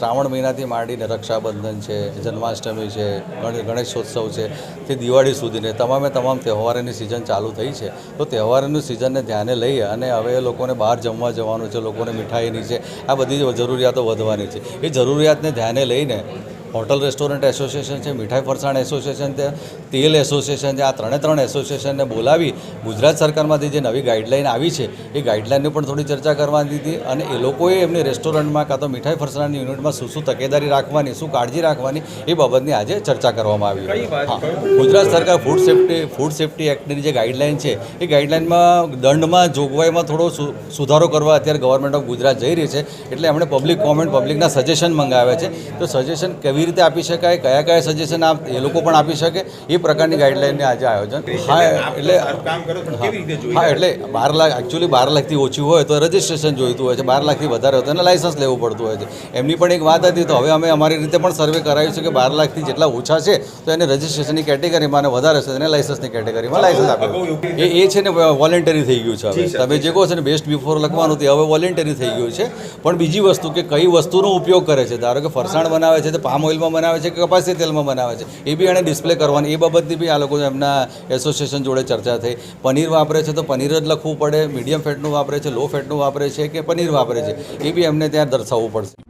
શ્રાવણ મહિનાથી માંડીને રક્ષાબંધન છે, જન્માષ્ટમી છે ગણેશોત્સવ છે, તે દિવાળી સુધીને તમામે તમામ તહેવારોની સિઝન ચાલુ થઈ છે. તો તહેવારોની સિઝનને ધ્યાને લઈ અને હવે એ લોકોને બહાર જમવા જવાનું છે, લોકોને મીઠાઈની છે, આ બધી જરૂરિયાતો વધવાની છે. એ જરૂરિયાતને ધ્યાને લઈને હોટલ રેસ્ટોરન્ટ એસોસિએશન છે મીઠાઈ ફરસાણ એસોસિએશન છે તેલ એસોસિએશન છે આ ત્રણે ત્રણ એસોસિએશનને બોલાવી ગુજરાત સરકારમાંથી જે નવી ગાઈડલાઈન આવી છે એ ગાઈડલાઈનની પણ થોડી ચર્ચા કરવાની હતી અને એ લોકોએ એમની રેસ્ટોરન્ટમાં કાં તો મીઠાઈ ફરસાણની યુનિટમાં શું શું તકેદારી રાખવાની શું કાળજી રાખવાની એ બાબતની આજે ચર્ચા કરવામાં આવી હા. ગુજરાત સરકાર ફૂડ સેફ્ટી ફૂડ સેફ્ટી એક્ટની જે ગાઈડલાઈન છે એ ગાઈડલાઈનમાં દંડમાં જોગવાઈમાં થોડો સુ- સુધારો કરવા અત્યારે ગવર્મેન્ટ ઓફ ગુજરાત જઈ રહી છે એટલે એમણે પબ્લિક કોમેન્ટ પબ્લિકના સજેશન મંગાવ્યા છે. તો સજેશન કેવી રીતે આપી શકાય કયા કયા સજેશન આપ એ લોકો પણ આપી શકે એ પ્રકારની ગાઈડલાઇનને આજે આયોજન. હા એટલે કેવી હા એટલે બાર લાખ એકચ્યુઅલી બાર લાખથી ઓછું હોય તો રજિસ્ટ્રેશન જોઈતું હોય છે બાર લાખથી વધારે હોય તો એને લાઇસન્સ લેવું પડતું હોય છે. એમની પણ એક વાત હતી તો હવે અમે અમારી રીતે પણ સર્વે કરાવ્યું છે કે બાર લાખથી જેટલા ઓછા છે તો એને રજિસ્ટ્રેશનની કેટેગરીમાં અને વધારે છે એને લાઇસન્સની કેટેગરીમાં લાઇસન્સ આપ્યું એ એ છે ને વોલેન્ટરી થઈ ગયું છે હવે. તમે જે કહો છો ને બેસ્ટ બિફોર લખવાનું તે હવે વોલેન્ટરી થઈ ગયું છે. પણ બીજી વસ્તુ કે કઈ વસ્તુનો ઉપયોગ કરે છે? ધારો કે ફરસાણ બનાવે છે તો પામ ઓઇલમાં બનાવે છે કે કપાસી તેલમાં બનાવે છે? એ બી એણે ડિસ્પ્લે કરવાની. એ બાબતની બી આ લોકો એમના એસોસિએશન જોડે ચર્ચા થઈ. પનીર વાપરે છે તો પનીર જ લખવું પડે. મીડિયમ ફેટનું વાપરે છે લો ફેટનું વાપરે છે કે પનીર વાપરે છે? એ બી એમને ત્યાં દર્શાવવું પડશે.